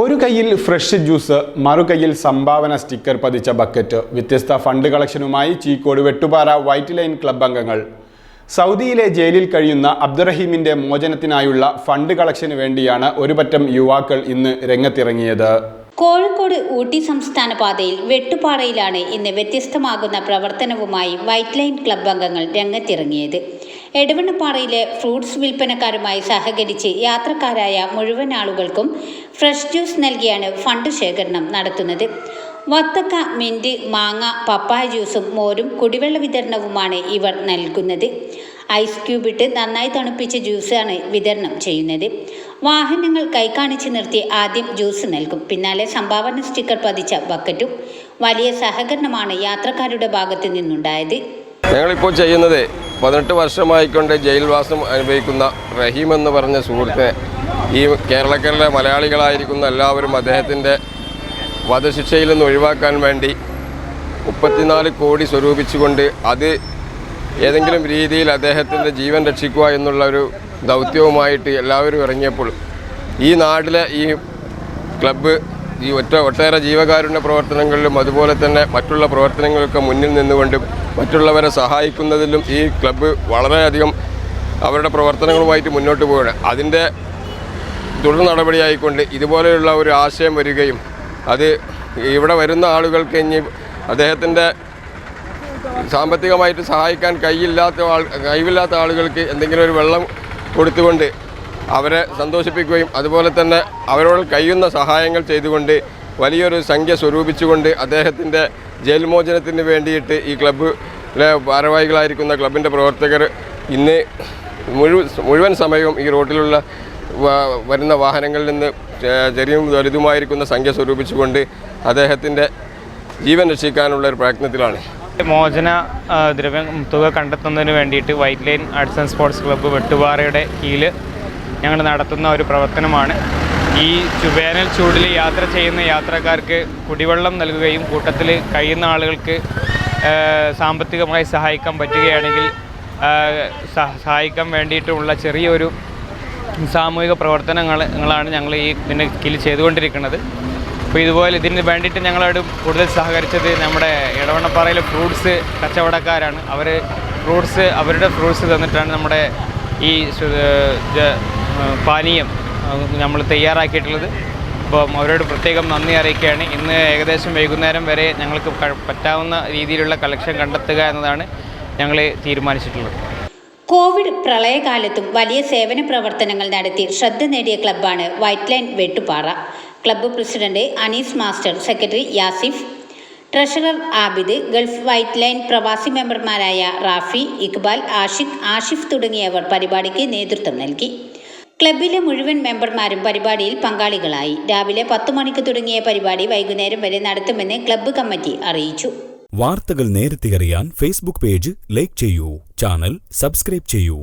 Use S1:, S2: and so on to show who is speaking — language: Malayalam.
S1: ഒരു കയ്യിൽ ഫ്രഷ് ജ്യൂസ് മറുകൈയിൽ സംഭാവന സ്റ്റിക്കർ പതിച്ച ബക്കറ്റ് വ്യത്യസ്ത fund കളക്ഷനുമായി Cheekode Vettupara white line club അംഗങ്ങൾ. സൗദിയിലെ ജയിലിൽ കഴിയുന്ന അബ്ദുറഹീമിന്റെ മോചനത്തിനായുള്ള ഫണ്ട് കളക്ഷന് വേണ്ടിയാണ് ഒരുപറ്റം യുവാക്കൾ ഇന്ന് രംഗത്തിറങ്ങിയത്.
S2: കോഴിക്കോട് ഊട്ടി സംസ്ഥാന പാതയിൽ വെട്ടുപാറയിലാണ് ഇന്ന് വ്യത്യസ്തമാകുന്ന പ്രവർത്തനവുമായി വൈറ്റ് ലൈൻ ക്ലബ് അംഗങ്ങൾ രംഗത്തിറങ്ങിയത്. എടവണ്ണപ്പാറയിലെ ഫ്രൂട്ട്സ് വിൽപ്പനക്കാരുമായി സഹകരിച്ച് യാത്രക്കാരായ മുഴുവൻ ആളുകൾക്കും ഫ്രഷ് ജ്യൂസ് നൽകിയാണ് ഫണ്ട് ശേഖരണം നടത്തുന്നത്. വത്തക്ക മിന്റ് മാങ്ങ പപ്പായ ജ്യൂസും മോരും കുടിവെള്ള വിതരണവുമാണ് ഇവർ നൽകുന്നത്. ഐസ് ക്യൂബ് ഇട്ട് നന്നായി തണുപ്പിച്ച ജ്യൂസാണ് വിതരണം ചെയ്യുന്നത്. വാഹനങ്ങൾ കൈകാണിച്ച് നിർത്തി ആദ്യം ജ്യൂസ് നൽകും. പിന്നാലെ സംഭാവന സ്റ്റിക്കർ പതിച്ച ബക്കറ്റും വലിയ സഹകരണമാണ് യാത്രക്കാരുടെ ഭാഗത്തു നിന്നുണ്ടായത്.
S3: ഞങ്ങളിപ്പോൾ ചെയ്യുന്നത് പതിനെട്ട് വർഷമായിക്കൊണ്ട് ജയിൽവാസം അനുഭവിക്കുന്ന റഹീം എന്ന് പറഞ്ഞ സുഹൃത്തിനെ ഈ കേരളക്കരയിലെ മലയാളികളായിരിക്കുന്ന എല്ലാവരും അദ്ദേഹത്തിന്റെ വധശിക്ഷയിൽ നിന്ന് ഒഴിവാക്കാൻ വേണ്ടി മുപ്പത്തിനാല് കോടി സ്വരൂപിച്ചുകൊണ്ട് അത് ഏതെങ്കിലും രീതിയിൽ അദ്ദേഹത്തിന്റെ ജീവൻ രക്ഷിക്കുക എന്നുള്ള ഒരു ദൗത്യവുമായിട്ട് എല്ലാവരും ഇറങ്ങിയപ്പോൾ ഈ നാട്ടിലെ ഈ ക്ലബ്ബ് ഈ ഒറ്റ ഒട്ടേറെ ജീവകാരുണ്യ പ്രവർത്തനങ്ങളിലും അതുപോലെ തന്നെ മറ്റുള്ള പ്രവർത്തനങ്ങളൊക്കെ മുന്നിൽ നിന്നുകൊണ്ടും മറ്റുള്ളവരെ സഹായിക്കുന്നതിലും ഈ ക്ലബ്ബ് വളരെയധികം അവരുടെ പ്രവർത്തനങ്ങളുമായിട്ട് മുന്നോട്ട് പോവുകയാണ്. അതിന്റെ തുടർ നടപടിയായിക്കൊണ്ട് ഇതുപോലെയുള്ള ഒരു ആശയം വരികയും അത് ഇവിടെ വരുന്ന ആളുകൾക്ക് ഇനി അദ്ദേഹത്തിന്റെ സാമ്പത്തികമായിട്ട് സഹായിക്കാൻ കൈയില്ലാത്ത ആൾ കഴിവില്ലാത്ത ആളുകൾക്ക് എന്തെങ്കിലും ഒരു വെള്ളം കൊടുത്തുകൊണ്ട് അവരെ സന്തോഷിപ്പിക്കുകയും അതുപോലെ തന്നെ അവരോട് കഴിയുന്ന സഹായങ്ങൾ ചെയ്തുകൊണ്ട് വലിയൊരു സംഖ്യ സ്വരൂപിച്ചുകൊണ്ട് അദ്ദേഹത്തിന്റെ ജയിൽ മോചനത്തിന് വേണ്ടിയിട്ട് ഈ ക്ലബ്ബിലെ ഭാരവാഹികളായിരിക്കുന്ന ക്ലബിന്റെ പ്രവർത്തകർ ഇന്ന് മുഴുവൻ മുഴുവൻ സമയവും ഈ റോഡിലുള്ള വരുന്ന വാഹനങ്ങളിൽ നിന്ന് ചെറിയും വലുതുമായിരിക്കുന്ന സംഖ്യ സ്വരൂപിച്ചുകൊണ്ട് അദ്ദേഹത്തിന്റെ ജീവൻ രക്ഷിക്കാനുള്ള ഒരു പ്രയത്നത്തിലാണ്.
S4: മോചന ദ്രവ്യം തുക കണ്ടെത്തുന്നതിന് വേണ്ടിയിട്ട് white line arts and sports club വെട്ടുപാറയുടെ കീഴിൽ ഞങ്ങൾ നടത്തുന്ന ഒരു പ്രവർത്തനമാണ്. ഈ ചുവേനൽ ചൂടിൽ യാത്ര ചെയ്യുന്ന യാത്രക്കാർക്ക് കുടിവെള്ളം നൽകുകയും കൂട്ടത്തിൽ കഴിയുന്ന ആളുകൾക്ക് സാമ്പത്തികമായി സഹായിക്കാൻ പറ്റുകയാണെങ്കിൽ സഹായിക്കാൻ വേണ്ടിയിട്ടുള്ള ചെറിയൊരു സാമൂഹിക പ്രവർത്തനങ്ങളാണ് ഞങ്ങൾ ഈ ഇതിന്റെ കീഴിൽ ചെയ്തുകൊണ്ടിരിക്കുന്നത്. അപ്പോൾ ഇതുപോലെ ഇതിന് വേണ്ടിയിട്ട് ഞങ്ങളോട് കൂടുതൽ സഹകരിച്ചത് നമ്മുടെ ഇടവണ്ണപ്പാറയിലെ ഫ്രൂട്ട്സ് കച്ചവടക്കാരാണ്. അവർ ഫ്രൂട്ട്സ് അവരുടെ ഫ്രൂട്ട്സ് തന്നിട്ടാണ് നമ്മുടെ ഈ പാനീയം നമ്മൾ തയ്യാറാക്കിയിട്ടുള്ളത്. അപ്പം അവരോട് പ്രത്യേകം നന്ദി അറിയിക്കുകയാണ്. ഇന്ന് ഏകദേശം വൈകുന്നേരം വരെ ഞങ്ങൾക്ക് പറ്റാവുന്ന രീതിയിലുള്ള കളക്ഷൻ കണ്ടെത്തുക എന്നതാണ് ഞങ്ങൾ തീരുമാനിച്ചിട്ടുള്ളത്.
S2: കോവിഡ് പ്രളയകാലത്തും വലിയ സേവന പ്രവർത്തനങ്ങൾ നടത്തി ശ്രദ്ധ നേടിയ ക്ലബ്ബാണ് white line Vettupara. Club president Anees master secretary Yasif treasurer Abid Gulf white line പ്രവാസി മെമ്പർമാരായ റാഫി ഇക്ബാൽ ആഷിഖ് ആഷിഫ് തുടങ്ങിയവർ പരിപാടിക്ക് നേതൃത്വം നൽകി. ക്ലബിലെ മുഴുവൻ മെമ്പർമാരും പരിപാടിയിൽ പങ്കാളികളായി. രാവിലെ പത്തു മണിക്ക് തുടങ്ങിയ പരിപാടി വൈകുന്നേരം വരെ നടത്തുമെന്ന് ക്ലബ്ബ് കമ്മിറ്റി അറിയിച്ചു.
S5: വാർത്തകൾ നേരത്തെ അറിയാൻ ഫേസ്ബുക്ക് പേജ് ലൈക്ക് ചെയ്യൂ. ചാനൽ സബ്സ്ക്രൈബ് ചെയ്യൂ.